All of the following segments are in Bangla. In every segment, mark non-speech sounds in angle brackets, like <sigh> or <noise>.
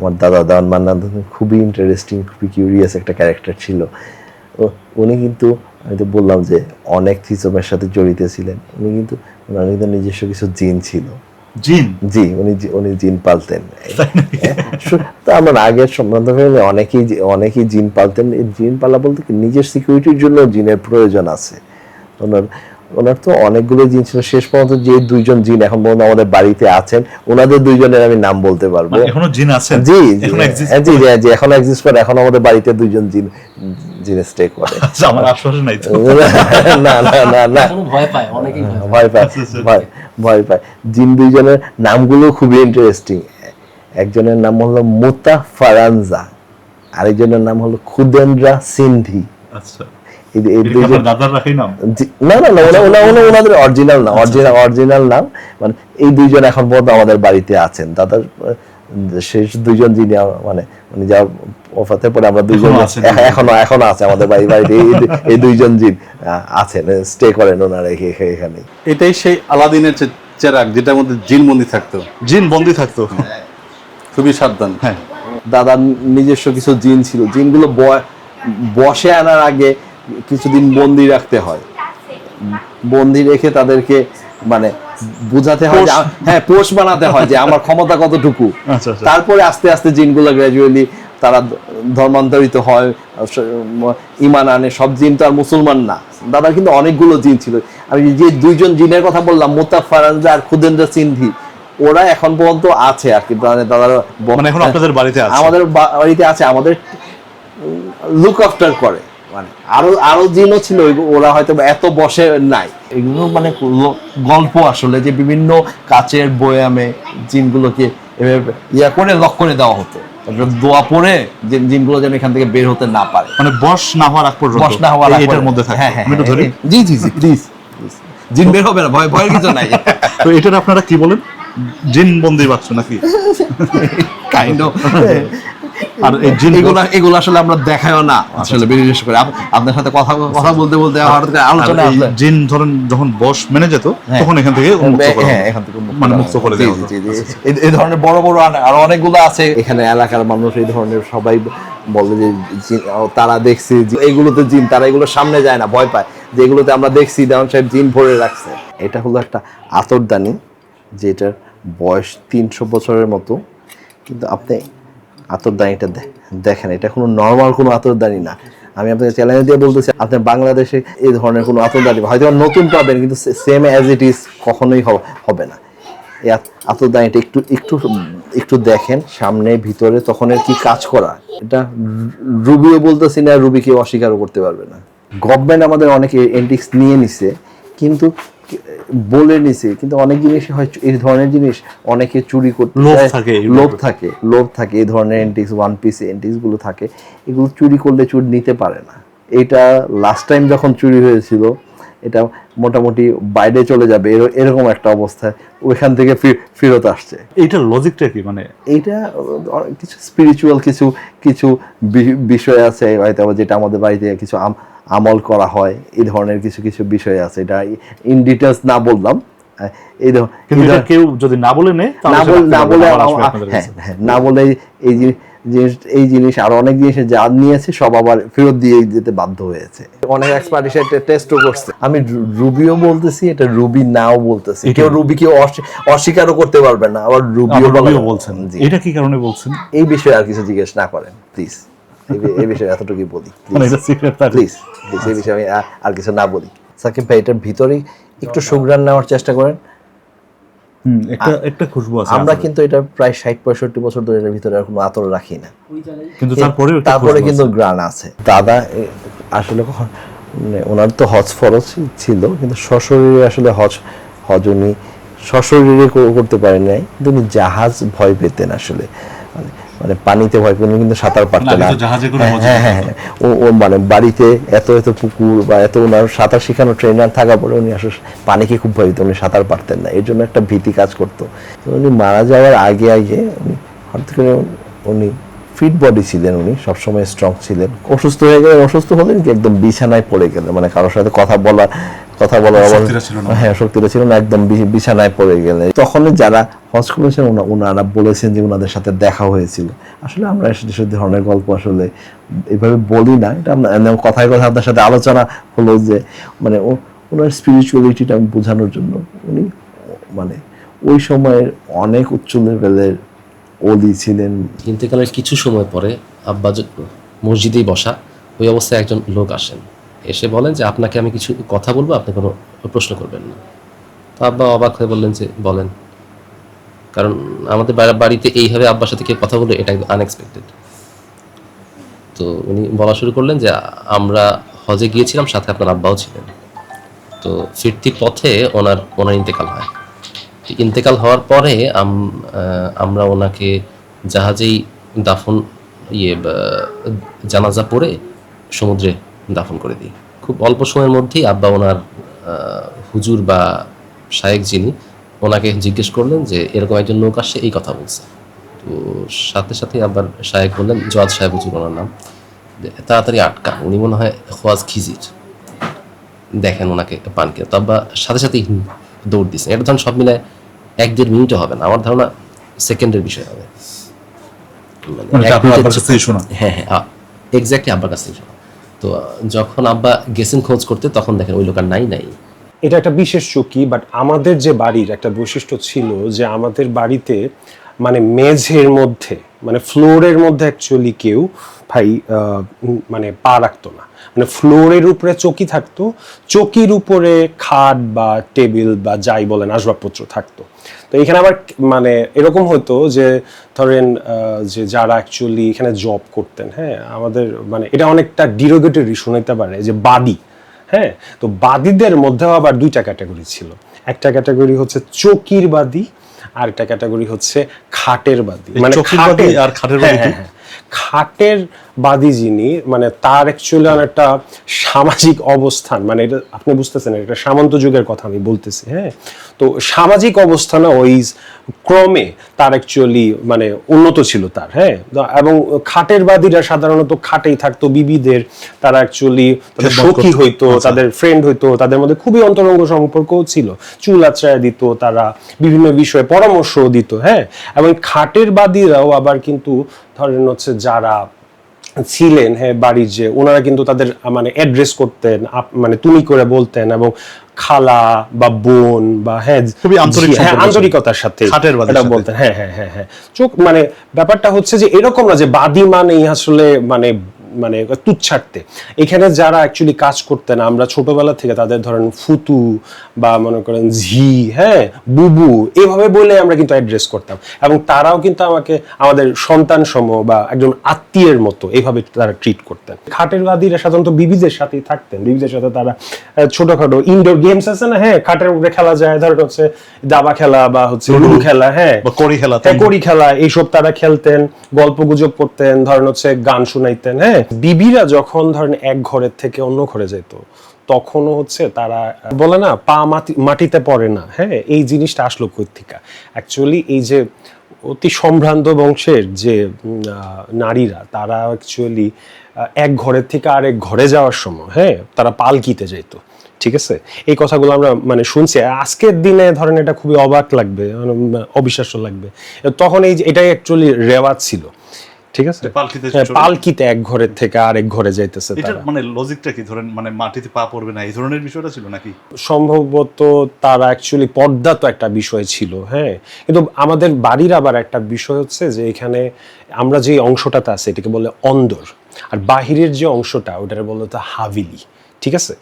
আমার দাদা দাওয়ান মান্নান খুবই ইন্টারেস্টিং খুবই কিউরিয়াস একটা ক্যারেক্টার ছিল। ও- উনি কিন্তু আমি তো বললাম যে অনেক থিসমের সাথে জড়িত ছিলেন। উনি কিন্তু ওনার কিন্তু নিজস্ব কিছু জিন ছিল। জিন? জি উনি উনি জিন পালতেন। তো আমার আগের অনেকেই অনেকেই জিন পালতেন। জিন পালা বলতে কি নিজের সিকিউরিটির জন্য জিনের প্রয়োজন আছে। ওনার ওনার তো অনেকগুলো জিন ছিল। শেষ পর্যন্ত যে দুইজন জিন এখন পর্যন্ত আমাদের বাড়িতে আছেন ওনাদের দুইজনের আমি নাম বলতে পারব। মানে এখনও জিন আছেন? জি জি হ্যাঁ, জি এখন এক্সিস্ট করে এখন আমাদের বাড়িতে দুইজন জিন জিন স্টে করে। <laughs> আচ্ছা, আমার নাই তো। না না না না ভয় পায় অনেকেই ভয় পায়। ভয় আচ্ছা, আচ্ছা, ভয় ভয় পায়। জিন দুইজনের নামগুলো খুবই ইন্টারেস্টিং একজনের নাম হলো মুতা ফারানজা আরেকজনের নাম হলো খুদেন্দ্রা সিন্ধি। আচ্ছা। এই এই এটা কি দুইজন আপনার দাদার রাখাই নাম? জি- না না না ওনা ওনা ওনা ওনাদের অরিজিনাল না অরিজিনাল অরিজিনাল নাম। মানে এই দুইজন এখন পর্যন্ত আমাদের বাড়িতে আছেন। দাদার শেষ দুইজন যিনি আ- মানে যা ওফাতে পরে আমরা দুইজন এখনও এখনও এখনও আছে আমাদের বাড়ি বাড়িতে। এই দুইজন জিন আছেন স্টে করেন ওনারা এখে- এখে- এখানে এটাই সেই আলাদিনের চে- চেরাগ যেটার মধ্যে জিনবন্দি থাকতো। জিন বন্দি থাকতো। খুবই সাবধান। হ্যাঁ। দাদার নিজস্ব কিছু জিন ছিল। জিনগুলো ব- বসে আনার আগে কিছুদিন বন্দি রাখতে হয়। বন্দি রেখে তাদেরকে মানে বুঝাতে হয় যে হ্যাঁ পোষ বানাতে হয় যে আমার ক্ষমতা কতটুকু। আচ্ছা, আচ্ছা। তারপরে আস্তে আস্তে জিনগুলো গ্র্যাজুয়ালি তারা ধর্মান্তরিত হয় ইমান আনে। সব জিন তো আর মুসলমান না। দাদার কিন্তু অনেকগুলো জিন ছিল। আমি যে দুইজন জিনের কথা বললাম মোতাফ ফারানজা আর খুদেন্দ্র সিন্ধি ওরা এখন পর্যন্ত আছে আর কি। মানে দাদার মানে এখন আপনাদের বাড়িতে আছে? আমাদের বাড়িতে আছে। আমাদের লুক আফটার করে। মানে আরও আরও জিনও ছিল ওরা হয়তো এত বসে নাই। এগুলো মানে গল্প আসলে যে বিভিন্ন কাচের বয়ামে জিনগুলোকে এভাবে ইয়া করে লক করে দেওয়া হতো। দোয়া যে জিনগুলো যেন এখান থেকে বের হতে না পারে। মানে বস না হওয়ার আগ পর্যন্ত বস না হওয়ার এটার মধ্যে থাকে হ্যাঁ হ্যাঁ একটু ধরি? হ্যাঁ, জি জি জি প্লিজ জিন বের হবে না ভয় ভয়ের কিছু নাই। তো এটার আপনারা কি বলেন? জিন বন্দি বাচ্চ নাকি? <laughs> কাইন্ড <laughs> অফ আর এগুলো এগুলো আসলে আমরা দেখায়ও না আসলে বিশেষ করে। আপনার সাথে কথা কথা বলতে বলতে হঠাৎ করে আলোচনা আসলে। জিন ধরেন যখন বস মেনে যেত হ্যাঁ। তখন এখান থেকে উন্মুক্ত করা হ্যাঁ এখান থেকে মানে মুক্ত করে দেওয়া। এই- ধরনের বড় বড় আরও অনেকগুলো আছে। এখানে এলাকার মানুষ এই ধরনের সবাই বলে যে তারা দেখছে এগুলোতে জিন তারা এগুলো সামনে যায় না ভয় পায়। যে এগুলোতে আমরা দেখছি দেওয়ান সাহেব জিন ভরে রাখছে। এটা হলো একটা আতরদানি যেটার বয়স তিনশো বছরের মতো। কিন্তু আপনি আতরদানিটা দেখেন, এটা কোনো নর্মাল কোনো আতরদানি না। আমি আপনাকে চ্যালেঞ্জ দিয়ে বলতেছি, আপনি বাংলাদেশে এই ধরনের কোনো আতরদানি হয়তো নতুন পাবেন, কিন্তু সেম অ্যাজ ইট ইজ কখনোই হবে না। এই আত- আতরদানিটা একটু একটু একটু দেখেন, সামনে, ভিতরে, তখন কি কাজ করা? এটা রুবিও বলতেছি না রুবি কেউ অস্বীকারও করতে পারবে না। গভর্নমেন্ট আমাদের অনেক এন্টিক্স নিয়ে নিছে, কিন্তু বলে নিছে কিন্তু অনেক জিনিস হয় এই ধরনের জিনিস অনেকে চুরি করতে লোভ থাকে লোভ থাকে লোভ থাকে এই ধরনের এন্টিক্স ওয়ান পিস এন্টিক্সগুলো থাকে এগুলো চুরি করলে চুর নিতে পারে না। এটা লাস্ট টাইম যখন চুরি হয়েছিল এটা মোটামুটি বাইরে চলে যাবে এরকম একটা অবস্থায় ওইখান থেকে ফেরত আসছে। এইটার লজিকটা কি মানে? এইটা আহ, কিছু স্পিরিচুয়াল কিছু কিছু বিষয় আছে হয়তো যেটা আমাদের বাড়িতে কিছু আমল করা হয় এই ধরনের কিছু কিছু বিষয় আছে। এটা ইন ডিটেলস না বললাম। এই কেউ যদি না বলে না বলে হ্যাঁ। হ্যাঁ না বলে এই জিনিস এই জিনিস আর অনেক জিনিস যা নিয়েছে সব আবার ফেরত দিয়ে যেতে বাধ্য হয়েছে। অনেক এক্সপার্ট এসে টেস্টও করছে। আমি রুবিও বলতেছি এটা রুবি নাও বলতেছি। কেউ রুবি কেউ অস্বী- অস্বীকারও করতে পারবে না আবার রুবিও বলছেন। এটা কি কারণে বলছেন? এই বিষয়ে আর কিছু জিজ্ঞেস না করেন প্লিজ এই বিষয়ে এতটুকুই বলি। মানে সিক্রেট তার প্লিজ প্লিজ এই বিষয়ে আমি আর- কিছু না বলি। সাকিব ভাই এটার ভিতরেই একটু সুগ্রান নেওয়ার চেষ্টা করেন। একটা একটা খুশবু আছে আমরা কিন্তু এটা প্রায় ষাট পঁয়ষট্টি বছর ধরে এটার ভিতরে কোনো আতর রাখি না। কিন্তু তারপরেও একটা তারপরে কিন্তু গ্রান আছে। দাদা আসলে কখন মানে ওনার তো হজ ফরজ ছিল কিন্তু সশরীরে আসলে হজ হজ উনি সশরীরে করতে পারেন নাই কিন্তু উনি জাহাজ ভয় পেতেন আসলে। মানে পানিতে ভয় উনি কিন্তু সাঁতার পারতেন আগে না। হ্যাঁ, হ্যাঁ হ্যাঁ হ্যাঁ। ও ও মানে বাড়িতে এত এত পুকুর বা এত ওনার সাঁতার শেখানো ট্রেনার থাকা পরে উনি আসলে পানিকে খুব ভয় উনি সাঁতার পারতেন না। এর জন্য একটা ভীতি কাজ করতো। তো উনি মারা যাওয়ার আগে আগে উনি হঠাৎ করে উনি ফিট বডি ছিলেন উনি সবসময় স্ট্রং ছিলেন। অসুস্থ হয়ে গেলেন অসুস্থ হলেন কি একদম বিছানায় পড়ে গেলেন। মানে কারোর সাথে কথা বলা কথা বলার। হ্যাঁ শক্তিটা ছিল না একদম বিছানায় পড়ে গেলে। তখন যারা হজ করেছেন ওনারা বলেছেন যে ওনাদের সাথে দেখা হয়েছিল। আসলে আমরা এসে সে ধরনের গল্প আসলে এভাবে বলি না এটা আমরা কথায় কথা আপনার সাথে আলোচনা হলো যে মানে ও ওনার স্পিরিচুয়ালিটিটা আমি বোঝানোর জন্য উনি মানে ওই সময়ের অনেক উচ্চ লেভেলের অলি ছিলেন। ইন্তেকালের কিছু সময় পরে আব্বা মসজিদেই বসা ওই অবস্থায় একজন লোক আসেন। এসে বলেন যে আপনাকে আমি কিছু কথা বলব, আপনি কোনো প্রশ্ন করবেন না। তো আব্বা অবাক হয়ে বললেন যে, বলেন। কারণ আমাদের বাড়িতে এইভাবে আব্বার সাথে কেউ কথা বলে এটা আনএক্সপেক্টেড তো উনি বলা শুরু করলেন যে, আমরা হজে গিয়েছিলাম, সাথে আপনার আব্বাও ছিলেন। তো ফিরতির পথে ওনার ওনার ইন্তেকাল হয়। তো ইন্তেকাল হওয়ার পরে আমরা ওনাকে জাহাজেই দাফন ইয়ে জানাজা পড়ে সমুদ্রে দাফন করে দিই। খুব অল্প সময়ের মধ্যেই আব্বা ওনার হুজুর বা শায়েক যিনি ওনাকে জিজ্ঞেস করলেন যে এরকম একজন লোক আসছে এই কথা বলছে। তো সাথে সাথে আবার শায়েক বললেন জজ সাহেব হুজুর ওনার নাম তাড়াতাড়ি আটকা উনি মনে হয় খোয়াজ খিজির। দেখেন ওনাকে পানকে তবে সাথে সাথেই দৌড় দিছে এটা ধরুন সব মিলে এক দেড় মিনিটও হবে না। আমার ধারণা সেকেন্ডের বিষয় হবে। মানে হ্যাঁ হ্যাঁ এক্স্যাক্টলি আব্বার কাছ থেকে শোনা। তো যখন আব্বা গেছেন খোঁজ করতে, তখন দেখেন ওই লোক আর নাই নাই। এটা একটা বিশেষ চুকি বাট আমাদের যে বাড়ির একটা বৈশিষ্ট্য ছিল যে আমাদের বাড়িতে মানে মেঝের মধ্যে মানে ফ্লোরের মধ্যে অ্যাকচুয়ালি কেউ, ভাই মানে পা রাখতো না। মানে ফ্লোরের উপরে চকি থাকতো, চকির উপরে খাট বা টেবিল বা যাই বলেন আসবাবপত্র থাকতো। তো এখানে আবার মানে এরকম হতো যে, ধরেন যে যারা অ্যাকচুয়ালি এখানে জব করতেন হ্যাঁ আমাদের মানে এটা অনেকটা ডিরোগেটরি শোনাইতে পারে যে বাদি হ্যাঁ। তো বাদীদের মধ্যেও আবার দুইটা ক্যাটাগরি ছিল। একটা ক্যাটাগরি হচ্ছে চকির বাদী আর একটা ক্যাটাগরি হচ্ছে খাটের বাদী মানে খাটের- আর খাটের বাদী হ্যাঁ? হ্যাঁ, হ্যাঁ। খাটের বাদী যিনি মানে তার অ্যাকচুয়ালি অনেকটা সামাজিক অবস্থান মানে এটা আপনি বুঝতেছেন এটা সামন্ত যুগের কথা আমি বলতেছি হ্যাঁ? তো সামাজিক অবস্থান ওই ক্রমে তার অ্যাকচুয়ালি মানে উন্নত ছিল তার হ্যাঁ? এবং খাটের বাদীরা সাধারণত খাটেই থাকতো বিবিদের তারা অ্যাকচুয়ালি তাদের সখী হইতো আচ্ছা। তাদের ফ্রেন্ড হইতো তাদের মধ্যে খুবই অন্তরঙ্গ সম্পর্কও ছিল। চুল আশ্রয় দিত তারা বিভিন্ন বিষয়ে পরামর্শ দিত হ্যাঁ? এবং খাটের বাদীরাও আবার কিন্তু ধরেন হচ্ছে যারা ছিলেন হ্যাঁ বাড়ির যে ওনারা কিন্তু তাদের মানে অ্যাড্রেস করতেন মানে তুমি করে বলতেন এবং খালা বা বোন বা হ্যাঁ খুবই আন্তরিক হ্যাঁ আন্তরিকতার সাথে এটা বলতেন। হ্যাঁ হ্যাঁ হ্যাঁ হ্যাঁ। চোখ মানে ব্যাপারটা হচ্ছে যে এরকম না যে বাদী মানে আসলে মানে মানে তুচ্ছাড়তে এখানে যারা অ্যাকচুয়ালি কাজ করতেন আমরা ছোটবেলা থেকে তাদের ধরেন ফুতু বা মনে করেন ঝি হ্যাঁ বুবু এভাবে বলে আমরা কিন্তু অ্যাড্রেস করতাম। এবং তারাও কিন্তু আমাকে আমাদের সন্তান সম বা একজন আত্মীয়ের মতো এইভাবে তারা ট্রিট করতেন। খাটের বাদীরা সাধারণত বিবিদের সাথেই থাকতেন। বিবিদের সাথে তারা ছোটখাটো ইনডোর গেমস আছে না হ্যাঁ খাটের উপরে খেলা যায় ধরেন হচ্ছে দাবা খেলা বা হচ্ছে লুডু খেলা হ্যাঁ। কড়ি খেলা, হ্যাঁ, কড়ি খেলা এইসব তারা খেলতেন গল্প গুজব করতেন ধরেন হচ্ছে গান শুনাইতেন হ্যাঁ। বিবিরা যখন ধরেন এক ঘরের থেকে অন্য ঘরে যেত তখনও হচ্ছে তারা বলে না পা মাটি মাটিতে পড়ে না। হ্যাঁ এই জিনিসটা আসলো কৈত্তিকা অ্যাকচুয়ালি এই যে অতি সম্ভ্রান্ত বংশের যে নারীরা তারা অ্যাকচুয়ালি এক ঘরের থেকে আরেক ঘরে যাওয়ার সময় হ্যাঁ তারা পালকিতে যেত। ঠিক আছে? এই কথাগুলো আমরা মানে শুনছি। আজকের দিনে ধরেন এটা খুবই অবাক লাগবে মানে, অবিশ্বাস্য লাগবে। তখন এই এটাই অ্যাকচুয়ালি রেওয়াজ ছিল। ঠিক আছে? পালকিতে হ্যাঁ, পালকিতে এক ঘরের থেকে আরেক ঘরে যাইতেছে তারা। মানে লজিকটা কি? ধরেন মানে মাটিতে পা পড়বে না এই ধরনের বিষয়টা ছিল নাকি? সম্ভবত তারা অ্যাকচুয়ালি পর্দা তো একটা বিষয় ছিল হ্যাঁ? কিন্তু আমাদের বাড়ির আবার একটা বিষয় হচ্ছে যে এখানে আমরা যে অংশটাতে আছে এটাকে বলে অন্দর। আর বাহিরের যে অংশটা ওটাকে বলে তো হাভিলি ঠিক আছে?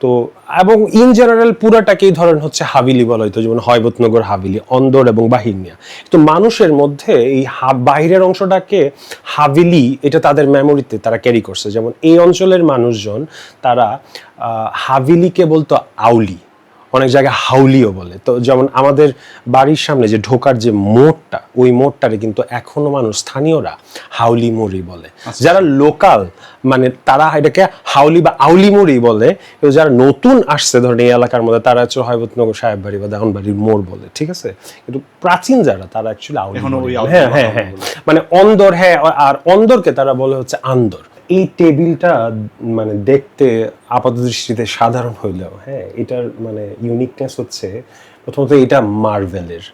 তো, এবং ইন জেনারেল পুরাটাকেই ধরেন হচ্ছে হাবিলি বলা হইতো, যেমন হয়বতনগর হাবিলি, অন্দর এবং বাহিনিয়া। নিয়ে তো মানুষের মধ্যে এই বাহিরের অংশটাকে হাবিলি, এটা তাদের মেমোরিতে তারা ক্যারি করছে। যেমন এই অঞ্চলের মানুষজন, তারা হাবিলিকে বলতো আউলি। অনেক জায়গায় হাউলিও বলে। তো যেমন আমাদের বাড়ির সামনে যে ঢোকার যে মোড়টা ওই মোড়টারে কিন্তু এখনও মানুষ স্থানীয়রা হাউলি মুড়ি বলে। যারা লোকাল মানে তারা এটাকে হাউলি বা আউলি মুড়ি বলে এবং যারা নতুন আসছে ধরেন এই এলাকার মধ্যে তারা হচ্ছে হয়বতনগর সাহেব বাড়ি বা দেহনবাড়ির মোড় বলে ঠিক আছে? কিন্তু প্রাচীন যারা তারা অ্যাকচুয়ালি আউলি। আউলি হ্যাঁ হ্যাঁ হ্যাঁ। মানে অন্দর হ্যাঁ আর অন্দরকে তারা বলে হচ্ছে আন্দর। এই টেবিলটা মানে দেখতে আপাত দৃষ্টিতে সাধারণ হইলেও হ্যাঁ এটার মানে ইউনিকনেস হচ্ছে প্রথমত এটা মার্ভেলের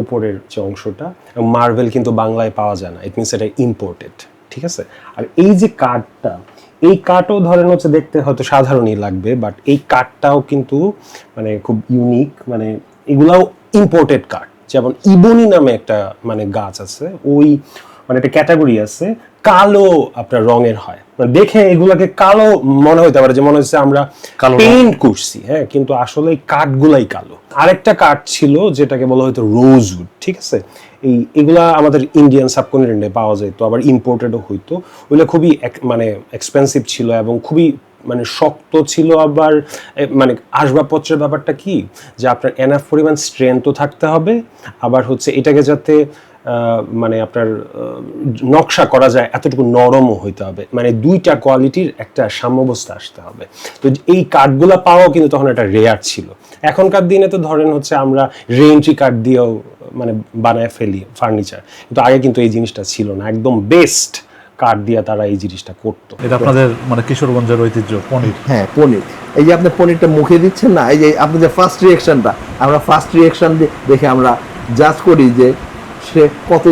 উপরের যে অংশটা। মার্ভেল কিন্তু বাংলায় পাওয়া যায় না। ইট মিনস এটা ইম্পোর্টেড ঠিক আছে? আর এই যে কাঠটা, এই কাঠও ধরেন হচ্ছে দেখতে হয়তো সাধারণই লাগবে বাট এই কাঠটাও কিন্তু মানে খুব ইউনিক মানে এগুলাও ইম্পোর্টেড কাঠ। যেমন ইবনি নামে একটা মানে গাছ আছে, ওই মানে একটা ক্যাটাগরি আছে কালো আপনার রঙের হয়। মানে দেখে এগুলাকে কালো মনে হতে পারে যে মনে হচ্ছে আমরা কালো পেইন্ট করছি হ্যাঁ কিন্তু আসলে কাঠগুলাই কালো। আরেকটা কাঠ ছিল যেটাকে বলা হতো রোজউড ঠিক আছে? এই এগুলা আমাদের ইন্ডিয়ান সাবকন্টিনেন্টে পাওয়া যেত আবার ইম্পোর্টেডও হইতো। ওগুলো খুবই মানে এক্সপেন্সিভ ছিল এবং খুবই মানে শক্ত ছিল আবার মানে আসবাবপত্রের ব্যাপারটা কি? যে আপনার এনাফ পরিমাণ স্ট্রেংথও থাকতে হবে আবার হচ্ছে এটাকে যাতে মানে আপনার নকশা করা যায় এতটুকু নরমও হইতে হবে। মানে দুইটা কোয়ালিটির একটা সাম্যবস্থা আসতে হবে। তো এই কাঠগুলা পাওয়াও কিন্তু তখন একটা রেয়ার ছিল। এখনকার দিনে তো ধরেন হচ্ছে আমরা রেন্ট্রি কাঠ দিয়েও মানে বানায় ফেলি ফার্নিচার কিন্তু আগে কিন্তু এই জিনিসটা ছিল না। একদম বেস্ট কাঠ দিয়ে তারা এই জিনিসটা করতো। এটা আপনাদের মানে কিশোরগঞ্জের ঐতিহ্য পনির। হ্যাঁ পনির। এই যে আপনি পনিরটা মুখে দিচ্ছেন না এই যে আপনি যে ফার্স্ট রিয়াকশনটা আমরা ফার্স্ট রিয়াকশন দেখে আমরা জাজ করি যে সে কত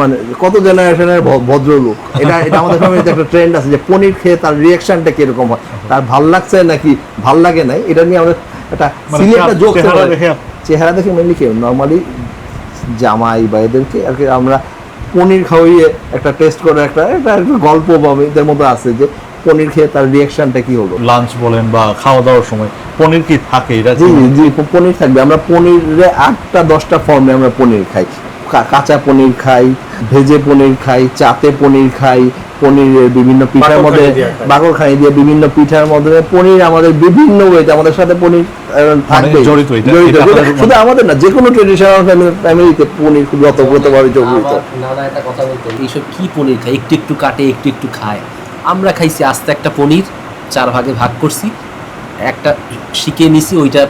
মানে কত জেনারেশনের ভদ্রলোক। এটা এটা আমাদের ফ্যামিলিতে একটা ট্রেন্ড আছে যে পনির খেয়ে তার রিয়াকশনটা কীরকম হয়। তার ভালো লাগছে নাকি ভালো লাগে নাই? এটা নিয়ে আমরা একটা মানে সিলি যোগ চেহারা দেখে। মেনলি কেউ? নর্মালি জামাই বা এদেরকে আর কি আমরা পনির খাওয়িয়ে একটা টেস্ট করে একটা একটা একটা গল্প বা এদের মধ্যে আছে যে পনির খেয়ে তার রিয়াকশনটা কি হলো? লাঞ্চ বলেন বা খাওয়া দাওয়ার সময় পনির কি থাকে? এটা জি জি, পনির থাকবে। আমরা পনিরে আটটা দশটা ফর্মে আমরা পনির খাই। কাঁচা পনির খাই ভেজে পনির খাই চাতে পনির খাই পনিরের বিভিন্ন পিঠার মধ্যে। বাকরখানি দিয়ে বিভিন্ন পিঠার মধ্যে পনির আমাদের বিভিন্ন ওয়েতে আমাদের সাথে পনির থাকবে জড়িত এটা- জড়িত শুধু- আমাদের না যে কোনো ট্রেডিশনাল ফ্যামিলিতে পনির খুব যতপ্রতভাবে জড়িত। নানা একটা কথা এইসব কি পনির খায়? একটু একটু কাটে একটু একটু খায়। আমরা খাইছি আস্তে একটা পনির চার ভাগে ভাগ করছি। একটা শিখে নিছি ওইটা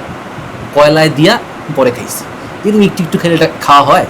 কয়লায় দিয়া পরে খাইছি। এরকম একটু একটু খেলে এটা খাওয়া হয়?